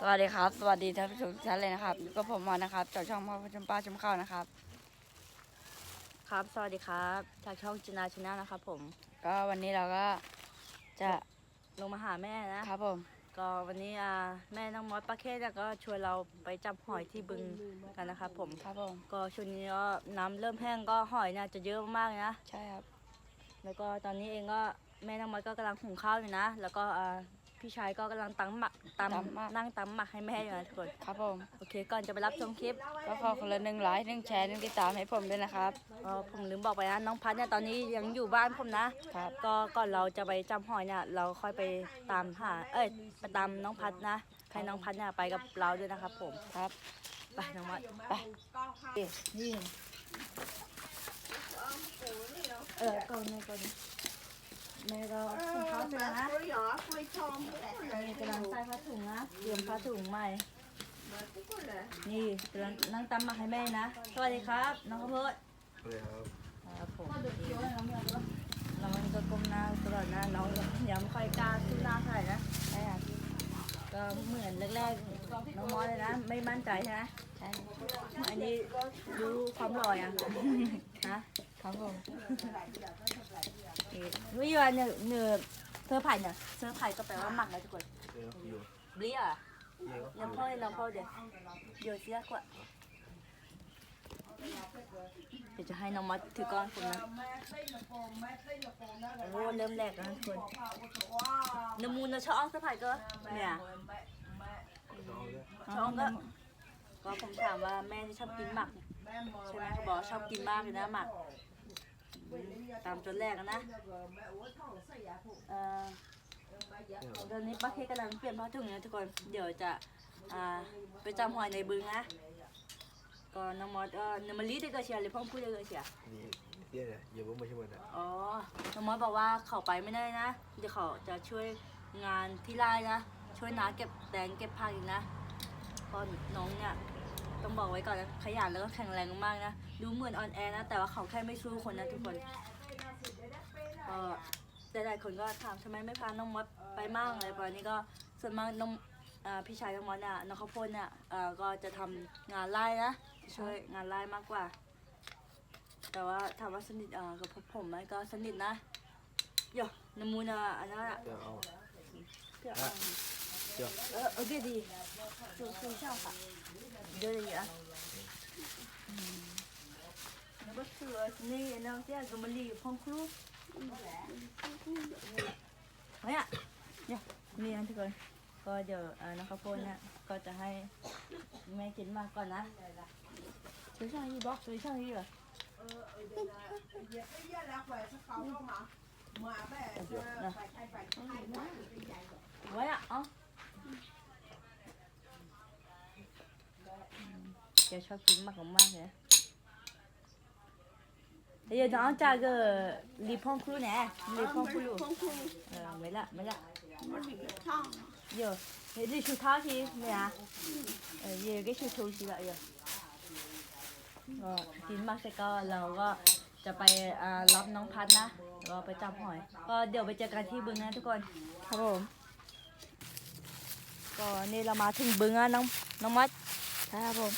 สวัสดีครับ สวัสดีท่านผู้ชมทุกท่านเลยนะครับอยู่กับผมมอนะครับจากช่องพ่อพชมป้าชมข้าวนะครับ ครับ สวัสดีครับจากช่องจินาชนะนะครับ ผม ก็วันนี้เราก็จะลงมาหาแม่นะ ครับผม ก็วันนี้อ่าแม่น้องมอสป้าเคสเนี่ยก็ชวนเราไปจับหอยที่บึงกันนะครับผม ครับผม ก็ช่วงนี้ก็น้ำเริ่มแห้งก็หอยเนี่ยจะเยอะมากๆเลยนะ ใช่ครับ แล้วก็ตอนนี้เองก็แม่น้องมอสก็กำลังหุงข้าวอยู่นะ แล้วก็อ่า พี่ชายก็กำลังตำหมักตำนั่งตำหมักให้แม่อยู่นะทุกคน ครับผมโอเค ก่อนจะไปรับชมคลิปก็ขอคนละหนึ่งไลค์หนึ่งแชร์หนึ่งติดตามให้ผมด้วยนะครับก็ผมลืมบอกไปนะน้องพัดเนี่ยตอนนี้ยังอยู่บ้านผมนะ ครับ ก็ก่อนเราจะไปจำหอยเนี่ยเราค่อยไปตามหา เอ้ยไปตามน้องพัดนะ ให้น้องพัดเนี่ยไปกับเราด้วยนะครับผม ครับ ไปน้องมัดไป นี่เออก่อนนี่ก่อนนี่ แม่ก็ถุงเท้าเสร็จแล้วนะนี่กำลังใส่ผ้าถุงนะเตรียมผ้าถุงใหม่ นี่กำลังนั่งตำมักให้แม่นะ สวัสดีครับ น้องข้าวโพดเลยครับครับผมเรามันก็ก้มหน้าตลอดหน้าน้องยังไม่ค่อยกล้าสู้หน้าเท่าไหร่นะใช่ครับก็เหมือนแรกๆน้องมอสเลยนะ ไม่มั่นใจใช่ไหมอันนี้ดูความหล่ออะฮะครับผม รู้อยู่ว่าเนื้อเนื้อเสื้อไผ่เนี่ยเสื้อไผ่ก็แปลว่าหมักนะทุกคนเดี๋ยวอยู่บลีอะเดี๋ยวยังพ่อเราพ่อเดี๋ยวเดี๋ยวเสียกว่าเดี๋ยวจะให้น้องมอสถือก้อนผมนะโอ้เริ่มแรกแล้วนะทุกคนน้ำมูลนะชอบเสื้อไผ่ก็เนี่ยน้องเนี่ยชอบก็ก็ผมถามว่าแม่นี่ชอบกินหมักใช่ไหมเขาบอกชอบกินมากเลยนะหมัก ตามจนแรกอะนะเอ่อตอนนี้ป้าเคกำลังเปลี่ยนผ้าถุงนะทุกคนเดี๋ยวจะอ่าไปจำหอยในบึงนะก็น้องมอสเออน้ำมันลีได้ก็เชียร์เลยพ่อพูดได้ก็เชียร์นี่เดี๋ยวเนี่ยอย่าเพิ่งมาช่วยนะอ๋อน้องมอสบอกว่าเขาไปไม่ได้นะเดี๋ยวเขาจะช่วยงานที่ไร่นะช่วยน้าเก็บแตงเก็บผักอีกนะก็น้องเนี่ยต้องบอกไว้ก่อนนะขยันแล้วก็แข็งแรงมากนะ ดูเหมือนอ่อนแอนะ แต่ว่าเขาแค่ไม่สู้คนนะทุกคนก็แต่หลายคนก็ถามทำไมไม่พาน้องมอสไปมั่งอะไรประมาณนี้ก็ส่วนมากน้องพี่ชายน้องมอสเนี่ยน้องข้าวโพดเนี่ยอ่อก็จะทำงานไร่นะช่วยงานไร่มากกว่า แต่ว่าถามว่าสนิทเอ่อกับผมไหมก็สนิทนะโย่น้ำมูนอะอันนั้นอะเดี๋ยวเอาเพื่ออะเดี๋ยว呃呃 บัสเสือนี่นะเจ้าก็มาลีพองครูเนี่ยเนี่ยนี่นที่ก่อนก็เดี๋ยวน้องข้าวโพดเนี่ยก็จะให้แม่กินมาก่อนนะซื้อช่างยี่บอกซื้อช่างยี่เหรอเออเออดี๋ยวนะอ๋ยวไปเยี่ยแล้วไปสักเขาเข้ามามาแบบไปใช้ไปใช้ไปใหญ่ไว้อะอ๋อแกชอบกินมากมากเลย เดี๋ยวน้องจาก็ลีพองครูแน่ลีพองครูเออไม่ละไม่ละมัอเยอะเฮ้ยดิชูท้าทีไหมอะเออเยอะก็ชูทูสิละเยอะก็กินมาเสร็จก็เราก็จะไปรับน้องพัดนะเราไปจับหอย ก็เดี๋ยวไปเจอกันที่บึงนะทุกคนครับผมก็นี่เรามาถึงบึงอะน้องน้องมัดครับผม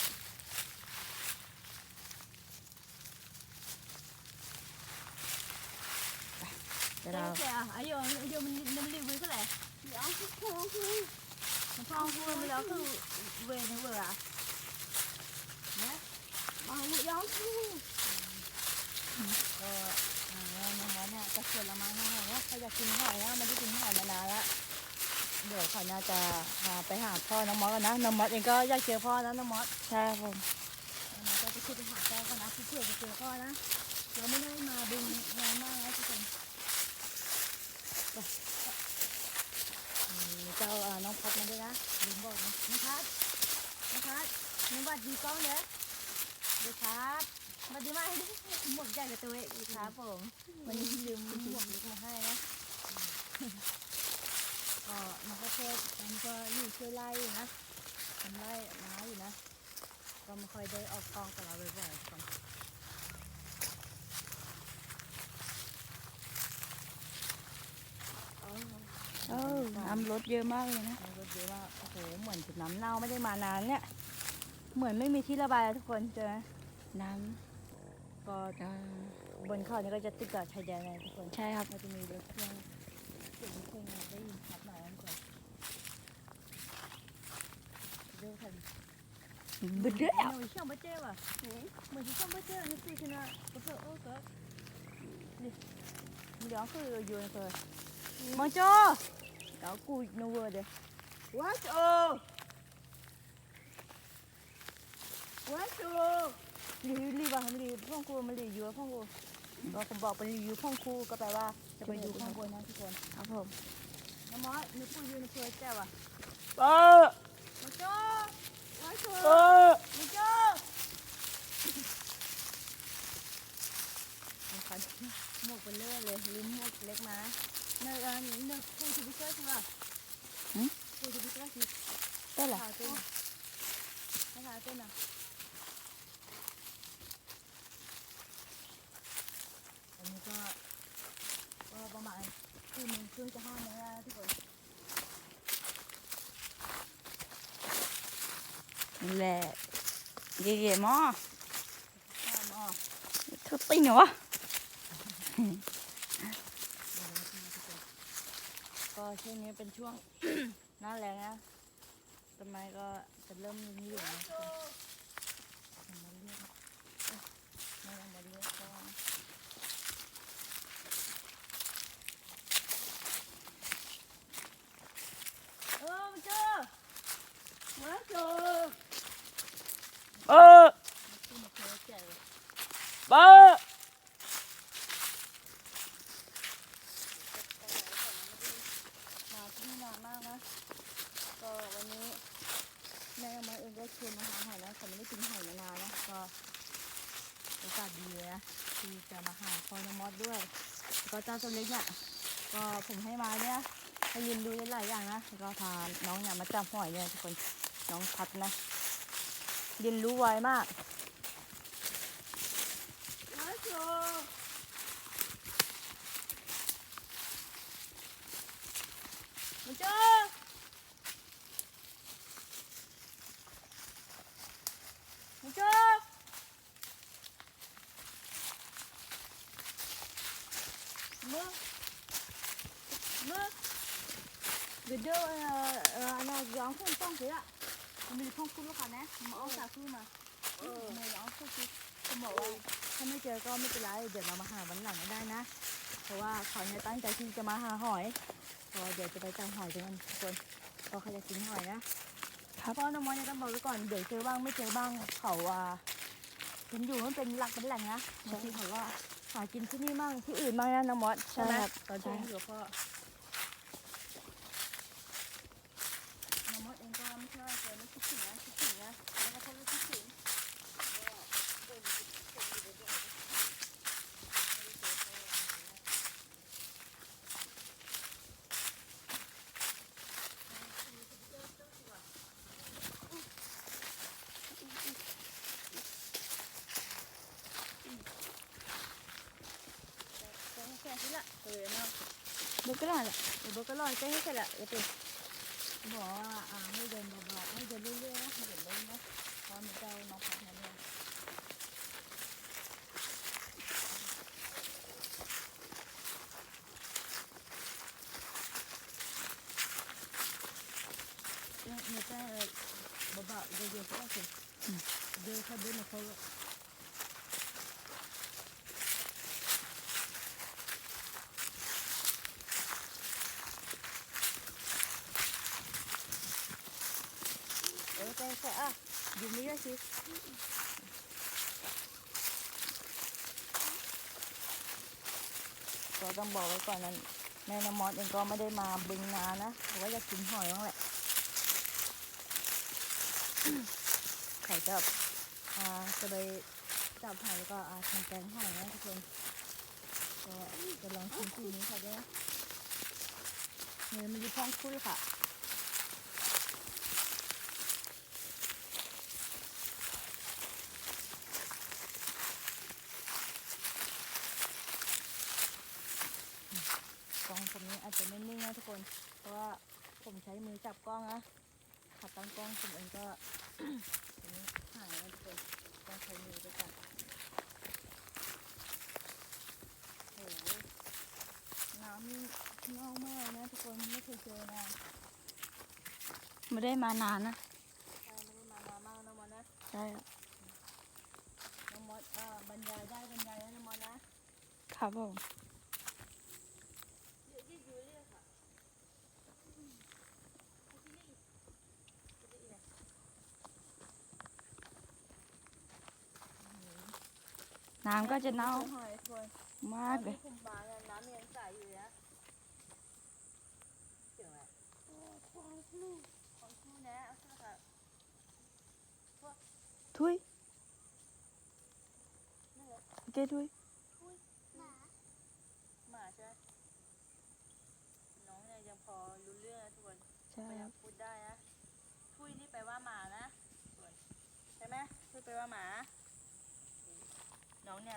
Đây kìa, ấy giờ giờ mình mình đi với cái này. Dạ, không không. Mà phong vui bây giờ cứ về thì vừa à. Nè. Mà không giống. Ờ, à, nó nó จะผละม้ให้หน่อยนะเขาอยากกินหอยนะมันได้กินหอยมานานละเดี๋ยวเขาน่าจะพาไปหาพ่อน้องมอสกันนะน้องมอสเองก็อยากเจอพ่อนะน้องมอสใช่ผมน้องจะไปคิดไปหาแกก่อนนะที่เพื่อจะเจอพ่อนะเราไม่ได้มาดึงแรงมากนะทุกคน เจ้าน้องพัดมาด้วยนะลืมบอกนะน้องพัดน้องพัดน้องบัดดีกล้องเด้อเดี๋ยวครับบัดดีมากหมวกใหญ่กับตัวเองอีกครับผม วันนี้ลืมหมวกเล็กมาให้นะก็มันก็เทศมันก็อยู่ช่วยไล่อยู่นะทำไล่น้าอยู่นะ ก็ไม่ค่อยได้ออกกองกับเราบ่อยๆ เออน้ำลดเยอะมากเลยนะลดเยอะมากโอ้โหเหมือนจุดน้ำเน่าไม่ได้มานานเนี่ย เหมือนไม่มีที่ระบายทุกคนเจอน้ำก็บนเขอนี้ก็จะติดกับชายแดนเลยทุกคนใช่ครับมันจะมีรถเครื่องเสียงเพลงได้ยินชัดหน่อยนั่นก่อนเรื่องกันเบื่อหนูชื่องบ้เจ้ว่ะเหมือนช่องบ้าเจ้นี่สิคือนะก็เพื่อโอ้ก็เดี๋ยวคืออยู่เลยมองโจ 我走，รีรีบอะรีพ่องครูมันรีอยู่พ่องครูก็ผมบอกไปรีอยู่พ่องครูก็แปลว่าจะไปอยู่ข้างบนนะทุกคนครับผมน้ำมอสมีผู้ยืนเพื่อแจ้วะป้ามาจ้ามาจ้าป้ามาจ้าคันหมวกเป็นเลื่อยเลยลิ้นหมวกเล็กมา เนื้อเนื้อผู้ที่พิเศษใช่ป่ะผู้ที่พิเช่วงนี้เป็นช่วง หน้าแรงนะต้นไม้ก็จะเริ่มมีเหลืองนะทุกคนมาเรียกไม่ต้องมาเรียกก็เออมาเจอมาเจอ เออ ขึ้นมาเจอเจ๋อ ป้า มาที่นี่นานมากนะ ก็วันนี้แม่มาเองก็ชวนมาหาหอยนะแต่ไม่ได้กินหอยมานานนะ ก็โอกาสดีเลยนะ มาหาคอนมอสด้วยแล้วก็เจ้าตัวเล็กเนี่ยก็ผมให้มาเนี่ยให้ยินรู้หลายอย่างนะแล้วก็พาน้องเนี่ยมาจับหอยเนี่ยทุกคนน้องพัดนะเรียนรู้ไวมากมาเจอมาเจอมือมือเดี๋ยวเดี๋ยวเอ่อเอ่ออันนั้นย้อนขึ้นต้องเสียมันมีห้องคุณลูกค้านะมาเอา สาคูมาเออมาย้อนขึ้นคือผมบอกว่าถ้าไม่เจอก็ไม่เป็นไร เดี๋ยวเรามาหาวันหลังก็ได้นะ เพราะว่าเขาเนี่ยตั้งใจที่จะมาหาหอยก็เดี๋ยวจะไปจับหอยกันทุกคนเพราะเขาจะกินหอยนะเพราะน้องมอสเนี่ยต้องบอกไว้ก่อน เดี๋ยวเจอบ้างไม่เจอบ้างเขาว่าเห็นอยู่มันเป็นหลักเป็นแหล่งนะบางทีเขาว่าหากินที่นี่มั่งที่อื่นมั่งนะน้องมอสใช่ไหมตอนที่อยู่กับพ่อน้องมอสเองก็ไม่ใช่ว่าจะไม่คิดถึงนะคิดถึงนะแล้วก็เขาไม่คิดถึง cái xe thế lạ rồi nó บก็ลอยแหละเดี๋ยวบก็ลอยใกให้เสร็จละเดี๋ยวไปบอกว่าอ่ให้เดินเบาๆให้เดินเรื่อยๆนะให้เดินเรื่อยๆนะเพราะมันจะน้องพักนั่นเองเนี่ยจะเบาๆเดี๋ยวเดี๋ยวก็โอเคเดี๋ยวเขาเดินมาพอ đây sẽ à, dùng đi ra chị. ก็ต้องบอกไว้ก่อนนั้นแม่น้ำมอสเองก็ไม่ได้มาบึงนานนะเพราะว่าอยากกินหอยบ้างแหละเขาจะอ่าจะไปจับหอยแล้วก็อ่าทำแกงหอยนะทุกคนก็จะลองชิมทีนี้ค่ะด้วยนะเนื้อมันอยู่ท้องคุ้ยค่ะ กล้องผมนี้อาจจะไม่นิ่งนะทุก คน เพราะว่าผมใช้มือจับกล้องนะขัดตั้งล้องผมเองก็อันนี้หายแล้วทุกคนต้องใช้มือไปก่อนโอ้โหน้ำนี่เน่ามากนะทุกคนไม่เคยเจอนะไม่ได้มานานนะใช่ไม่ได้มานานมากนะมอนนะใช่ครับน้องมดอ่าบรรยายได้บรรยายนะน้องมดนะครับผม เดี๋ยวที่อยู่เรียกค่ะ น้ำก็จะเน่าหอยทุกคนมากเลยคุมปลาเนี่ยน้ำยังใสอยู่เลยนะเจ๋งอะของคู่ของคู่นะเอาเสื้อค่ะทุยนั่นแหละโอเคทุยหมาใช่ไหมน้องเนี่ยยังพอรู้เรื่องนะทุกคนใช่พยาคยารัมบพูดได้นะทุยนี่แปลว่าหมานะทุกคนใช่ไหมทุยแปลว่าหมาน้อง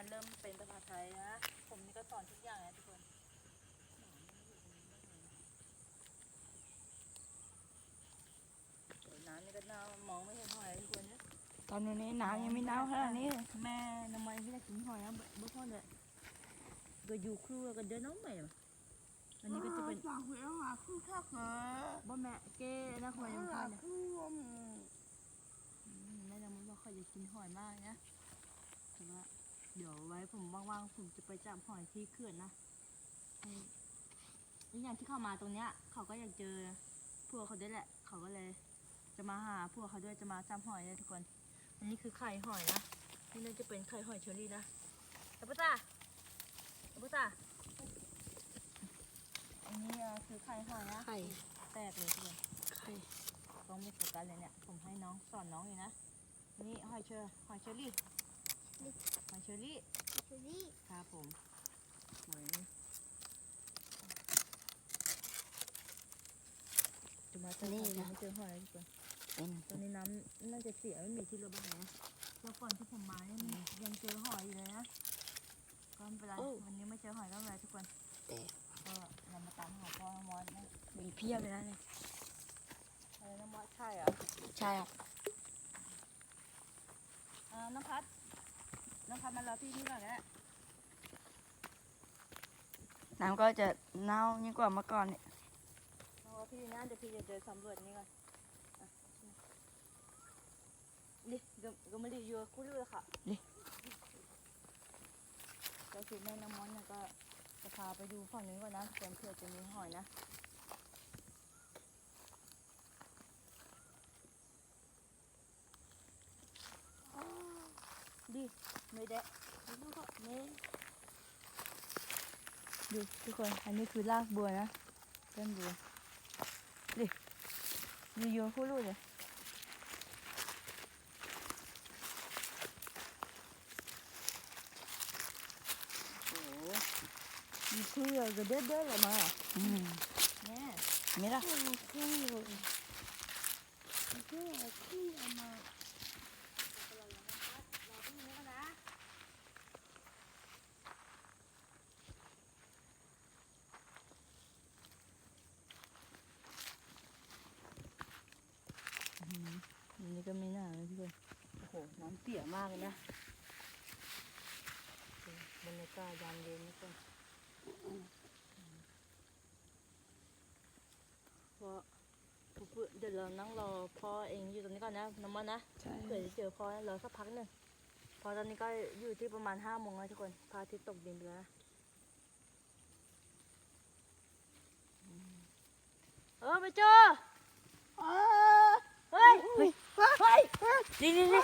เนี่ยเริ่มเป็นภาษาไทยนะ ผมนี่ก็สอนทุกอย่างนะทุกคนเดี๋ยวน้ำนี่ก็น่ามองไม่เห็นหอยทุกคนนะตอนนี้น้ำยังไม่เน่าขนาดนี้เลยแม่น้ำมันที่ได้กินหอยนะเมื่อก่อนเนี่ยก็อยู่ครัวก็เดินน้องใหม่อะอันนี้ก็จะเป็นฝากคุยหาคู่ข้าเขอบ่แม่เก้นะหอยน้ำพันเนี่ยอืมแม่น้ำมันบอกเขาอยากกินหอยมากนะแต่ว่า เดี๋ยวไว้ผมว่างๆผมจะไปจับหอยที่เขื่อนนะให้อีกอย่างที่เข้ามาตรงเนี้ย เขาก็อยากเจอพวกเขาด้วยแหละ เขาก็เลย จะมาหาพวกเขาด้วยจะมาจับหอยเนี่ยทุกคน อันนี้คือไข่หอยนะนี่น่าจะเป็นไข่หอยเชอรี่นะอัปปะตาอัปปะตาอันนี้อะคือไข่หอยนะไข่แตกเลยทุกคนไข่ต้องไม่โฟกัสเลยเนี่ย ผมให้น้องสอนน้องอยู่นะ นี่หอยเชอร์หอยเชอรี่ หอยเชอรี่ครับผมหอยจะมาเจอหอยจะไม่เจอหอยทุกคนเป็นตอนนี้น้ำน่าจะเสียไม่มีที่ระบายนะเมื่อก่อนที่ผมมาเนี่ยมียังเจอหอยอยู่เลยนะก็ไม่เป็นไรวันนี้ไม่เจอหอยก็ไม่เป็นไรทุกคนแต่ก็เรามาตามหาพ่อน้องมอสนะมีเพียบเลยนะเนี่ยอะไรน้องมอสใช่เหรอใช่ครับอ่าน้องพัด น้องพัดมารอพี่นี่ก่อนก็ได้น้ำก็จะเน่ายิ่งกว่าเมื่อก่อนเนี่ยน้องรอพี่นะเดี๋ยวพี่จะเดินสำรวจนี่ก่อนอะนี่ก็ก็ไม่ได้อยู่กับคู่เลยค่ะก็คือแม่น้ำมอนเนี่ยก็จะพาไปดูฝั่งนี้ก่อนนะเพื่อนเผื่อจะมีหอยนะ ดิไม่ได้ดูก็ไม่ดูทุกคน อันนี้คือรากบัวนะต้นบัวดิมีโยนคู่ลูกเลยโอ้โหมีเพื่อกระเด็ดเด้อเลยมาอืมแม่ไม่ละคู่คู่เพื่อคู่เอามา อันนี้ก็ไม่น่าเลยทุกคนโอ้โห น้ำเปียกมากเลยนะบรรยา กาศยามเย็นนี่ก็เพราะเดี๋ยวเรานั่งรอพ่อเองอยู่ตรงนี้ก่อนนะน้ำมันนะใช่เผื่อจะเจอพ่อรอสักพักหนึ่งพอตอนนี้ก็อยู่ที่ประมาณห้าโมงแล้วทุกคนพระอาทิตย์ตกดินไปแล้วนะอืมเออไปเจอเฮ้ยเฮ้ยเฮ้ยนี่นี่นี่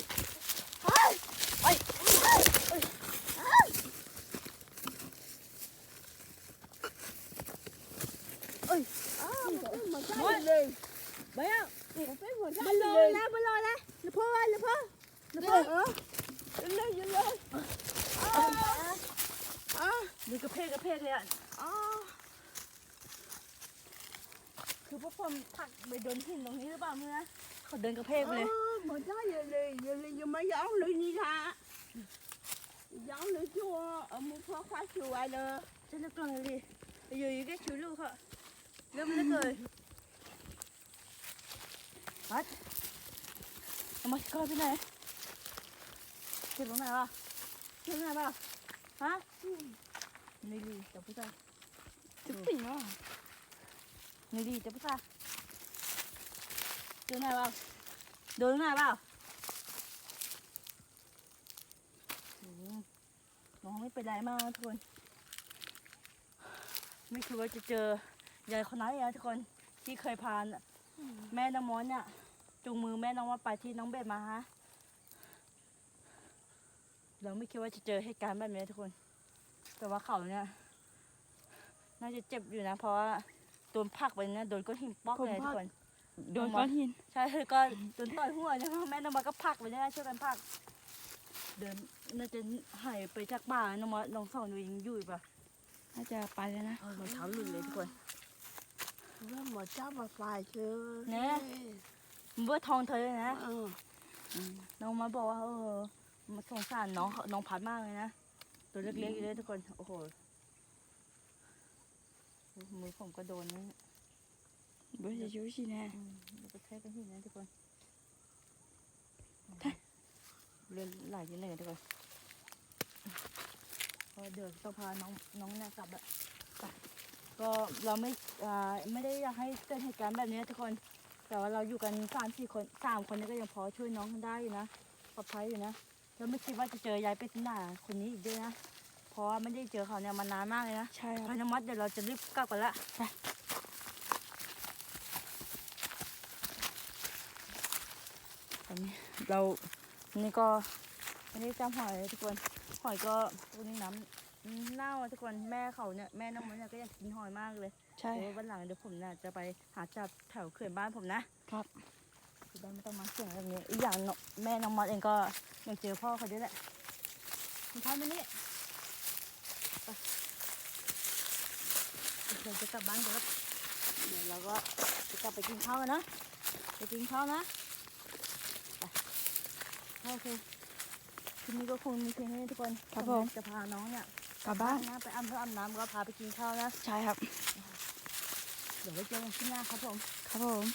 เลยไปอะมันลอยแล้วมันลอยแล้วลูกพ่อลูกพ่อลูกพ่อเลยอยู่เลยนี่กระเพกกระเพกเลยอะคือพวกผมผลัก ไปโดนหินตรงนี้หรือเปล่าเมื่อเขาเดินกระเพกไปเลยเหมือนได้เลย giờ là giờ mới gió lưỡi đi ra gió lưỡi chua ở một phố khóa chùa ai lơ ฉันจะกลัวเลยอยู่อยู่แค่ชูลูกค่ะเริ่มแล้วเลยฮัทเอามาก่อนไปไหนเก็บตรงไหนวะเก็บตรงไหนเปล่าฮะนี่ดีจับผู้ชายจะปิ่งวะนี่ดีจับผู้ชา ยเจอไหนเปล่าโดนไหนเปล่าโอ้โหน้องไม่เป็นไรมากนะทุกคน ไม่คิดว่าจะเจอยายคนนั้นเลยนะทุกคนที่เคยพาน่ะแม่น้องมอนเนี่ยจูงมือแม่น้องมอนไปที่น้องเบสมาฮะเราไม่คิดว่าจะเจอเหตุการณ์แบบนี้ทุกคน แต่ว่าเขาเนี่ยน่าจะเจ็บอยู่นะ เพราะว่าโดนผลักไปเนี่ยโดนก้อนหินป๊อกเลยทุกคน โดนก้อนหินใช่คือก็โดนต่อยหัวใช่ไหมแม่น้องมอนก็ผลักไปเนี่ยช่วยกันผลัก เดินน่าจะหายไปจากบ้านน้องมอนน้องสองดูยังอยู่อีกปะน่าจะไปแล้วนะเออรองเท้าหลุดเลยทุกคน nó mà cháu mà phải chưa Nè. มันเบื่อทองเธอเลยนะ ờ น้องมาบอกว่าเออมาสงสารน้องเขาน้องพัดมากเลยนะตัวเล็กๆอยู่เลยทุกคนโอ้โหมือผมก็โดนนะเบอร์จะชูชีแน่อืมเดี๋ยวไปแค่กันที่นะทุกคนเลือดไหลเยอะเลยทุกคนก็เดี๋ยวต้องพาน้องน้องเนี่ยกลับอะไปก็เราไม่อ่าไม่ได้อยากให้เกิดเหตุการณ์แบบนี้ทุกคน แต่ว่าเราอยู่กันสามสี่คนสามคนนี้ก็ยังพอช่วยน้องได้อยู่นะปลอดภัยอยู่นะแล้วไม่คิดว่าจะเจอยายเป็ดหน้าคนนี้อีกด้วยนะเพราะว่าไม่ได้เจอเขาเนี่ยมานานมากเลยนะใช่คพรับนมัดเดี๋ยวเราจะรีบกลับกันละไปต อนนี้เรานี่ก็ไม่ได้จำหอยเลยทุกคนหอยก็ตัวนี้น้ำเน่าอะทุกคนแม่เขาเนี่ยแม่น้องมันเนี่ยก็อยากกินหอยมากเลยใช่เดี๋ยววันหลังเดี๋ยวผมเนี่ยจะไปหาจับแถวเขื่อนบ้านผมนะครับที่บ้านไม่ต้องมาเสี่ยงแบบนี้อีกอย่างน้องแม่น้องมอสเองก็ยังเจอพ่อเขาด้วยแหละคุณพ่อมานี่ไปเดี๋ยวจะกลับบ้านกันครับเดี๋ยวเราก็จะกลับไปกินข้าวกันนะไปกินข้าวนะไป โอเคทีนี้ก็คงมีเพียงนี้ทุกคนครับผม จะพาน้องเนี่ยกลับบ้าน นะไปอาบน้ำอาบน้ำก็พาไปกินข้าวนะ ใช่ครับ เดี๋ยวไว้เจอกันที่หน้าครับผม ครับผม